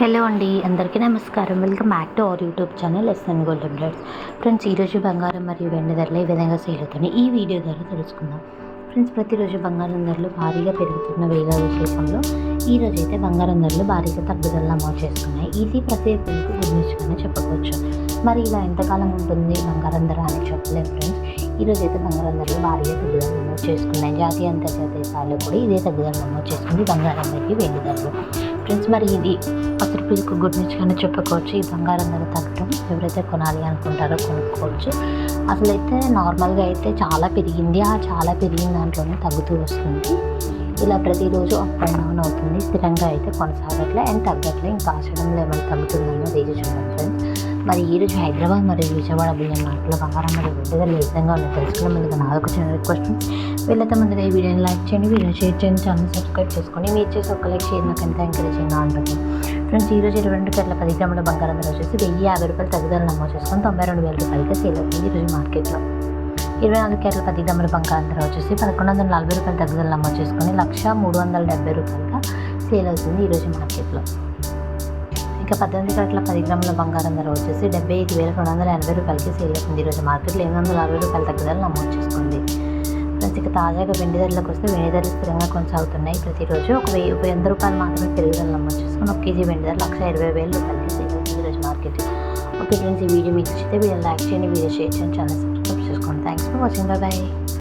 Hello అండి అందరికీ నమస్కారం. Welcome back to our YouTube channel SN gold updates friends ఈరోజు బంగారం మరియు వెండి ధరలు ఏ విధంగా సేల్ అవుతున్నాయి? ఈ వీడియో ద్వారా తెలుసుకుందాం. ఫ్రెండ్స్ ప్రతిరోజు బంగారం ధరలు భారీగా పెరుగుతున్న వేల విశేషంలో ఈ రోజు అయితే బంగారం ధరలు భారీగా తగ్గుదల నమోదు చేస్తున్నాయి ఇది ప్రతి ఒక్కరికి గుడ్ న్యూస్ చెప్పవచ్చు. మరి ఇలా ఎంతకాలం ఉంటుంది బంగారం ధర అని చెప్పలేము ఫ్రెండ్స్. ఈ రోజు అయితే బంగారం ధరలు భారీగా తగ్గుదల నమోదు చేసుకున్నాయి. జాతీయ అంతర్జాతీయ స్థాయిలో కూడా ఇదే తగ్గుదల నమోదు చేసుకుంది బంగారం మరియు వెండి ధరలు. ఫ్రెండ్స్ మరి ఇది అసలు పిల్లకు గుడ్ న్యూస్ కానీ చెప్పుకోవచ్చు. ఈ బంగారం ధర తగ్గడం ఎవరైతే కొనాలి అనుకుంటారో కొనుక్కోవచ్చు. అసలు అయితే నార్మల్గా అయితే చాలా పెరిగింది. ఆ చాలా పెరిగిన దాంట్లోనే తగ్గుతూ వస్తుంది. ఇలా ప్రతిరోజు అప్ అండ్ డౌన్ అవుతుంది. స్థిరంగా అయితే కొనసాగట్లే అండ్ తగ్గట్లే. ఇంకా ఆచరణలో ఏమైనా తగ్గుతుందన్నది ఇది చూడండి ఫ్రెండ్స్. మరి ఈరోజు హైదరాబాద్ మరియు విజయవాడ బియ్యం మార్కెట్లో బంగారం మరియు వెంటనే ఏ ఉన్న ఉన్నాయో ముందుగా నాలుగు చిన్న రిక్వెస్ట్ వీళ్ళతో ముందుగా ఈ వీడియోని లైక్ చేయండి వీడియో షేర్ చేయండి ఛానల్ సబ్స్క్రైబ్ చేసుకోండి. మీరు చేసి ఒక లైక్ షేర్ నాకు ఎంత ఎంకరేజ్ ఎంకరేజింగ్గా ఉంటుంది ఫ్రెండ్స్ ఈ రోజు ఇరవై రెండు గంటల పది గ్రాముల బంగారం ధర వచ్చేసి వెయ్యి యాభై రూపాయలు తగ్గుదల నమోదు చేసుకొని తొంభై రెండు వేల రూపాయలకి సేల్ అవుతుంది ఈరోజు మార్కెట్లో. ఇరవై నాలుగు కేరళ పది గ్రాముల బంగారం ధర వచ్చేసి పదకొండు వందల నలభై రూపాయలు తగ్గుదల నమోదు చేసుకొని లక్ష మూడు వందల డెబ్బై రూపాయలుగా సేల్ అవుతుంది ఈరోజు మార్కెట్లో. ఇక పద్దెనిమిది క్యారెట్ల పది గ్రాముల బంగారం ధర వచ్చేసి డెబ్బై ఐదు వేల రెండు వందల ఎనభై రూపాయలకి సేల్ అవుతుంది. ఈరోజు మార్కెట్లో ఎనిమిది వందల అరవై రూపాయల తగ్గుదల నమోదు చేసుకుంది. ఫ్రెండ్స్ ఇక తాజాగా వెండి ధరలకు వస్తే వెండి ధరలు స్థిరంగా కొనసాగుతున్నాయి. ప్రతిరోజు ఒక వెయ్యి ఒక వంద రూపాయలు మాత్రమే పెరుగుదల నమోదు చేసుకుని ఒక కేజీ వెండి ధర లక్ష ఇరవై వేల రూపాయలకి సేల్ అవుతుంది ఈరోజు మార్కెట్. ఓకే ఫ్రెండ్స్ ఈ వీడియో మీకు ఇచ్చితే వీడియో లైక్ చేయండి వీడియో షేర్ చేయండి ఛానల్ సబ్స్క్రైబ్ చేసుకోండి. Thanks for watching bye